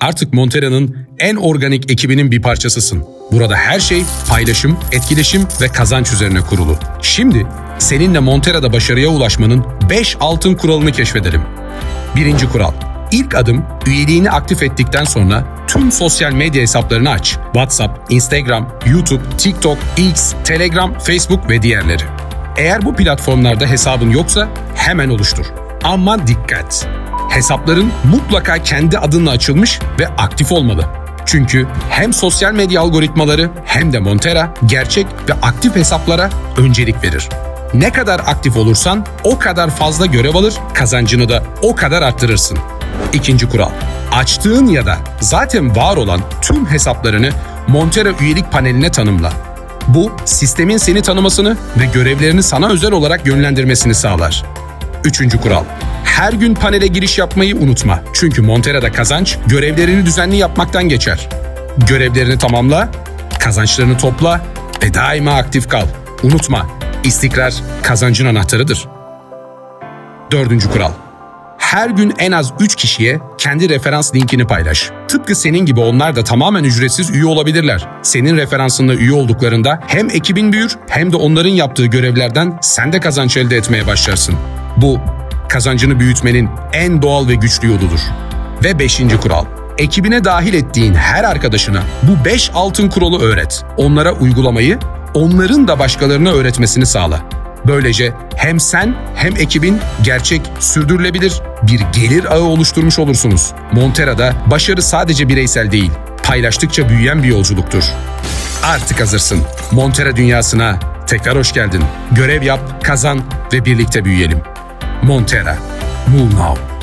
Artık Montera'nın en organik ekibinin bir parçasısın. Burada her şey paylaşım, etkileşim ve kazanç üzerine kurulu. Şimdi seninle Montera'da başarıya ulaşmanın 5 altın kuralını keşfedelim. Birinci kural. İlk adım üyeliğini aktif ettikten sonra tüm sosyal medya hesaplarını aç. WhatsApp, Instagram, YouTube, TikTok, X, Telegram, Facebook ve diğerleri. Eğer bu platformlarda hesabın yoksa hemen oluştur. Ama dikkat! Hesapların mutlaka kendi adınla açılmış ve aktif olmalı. Çünkü hem sosyal medya algoritmaları hem de Montera gerçek ve aktif hesaplara öncelik verir. Ne kadar aktif olursan o kadar fazla görev alır, kazancını da o kadar arttırırsın. İkinci kural. Açtığın ya da zaten var olan tüm hesaplarını Montera üyelik paneline tanımla. Bu, sistemin seni tanımasını ve görevlerini sana özel olarak yönlendirmesini sağlar. Üçüncü kural. Her gün panele giriş yapmayı unutma. Çünkü Montera'da kazanç görevlerini düzenli yapmaktan geçer. Görevlerini tamamla, kazançlarını topla ve daima aktif kal. Unutma, istikrar kazancın anahtarıdır. Dördüncü kural. Her gün en az 3 kişiye kendi referans linkini paylaş. Tıpkı senin gibi onlar da tamamen ücretsiz üye olabilirler. Senin referansınla üye olduklarında hem ekibin büyür hem de onların yaptığı görevlerden sen de kazanç elde etmeye başlarsın. Bu kazancını büyütmenin en doğal ve güçlü yoludur. Ve beşinci kural. Ekibine dahil ettiğin her arkadaşına bu 5 altın kuralı öğret. Onlara uygulamayı, onların da başkalarına öğretmesini sağla. Böylece hem sen hem ekibin gerçek, sürdürülebilir bir gelir ağı oluşturmuş olursunuz. Montera'da başarı sadece bireysel değil, paylaştıkça büyüyen bir yolculuktur. Artık hazırsın. Montera dünyasına tekrar hoş geldin. Görev yap, kazan ve birlikte büyüyelim. Montera, Mulnau.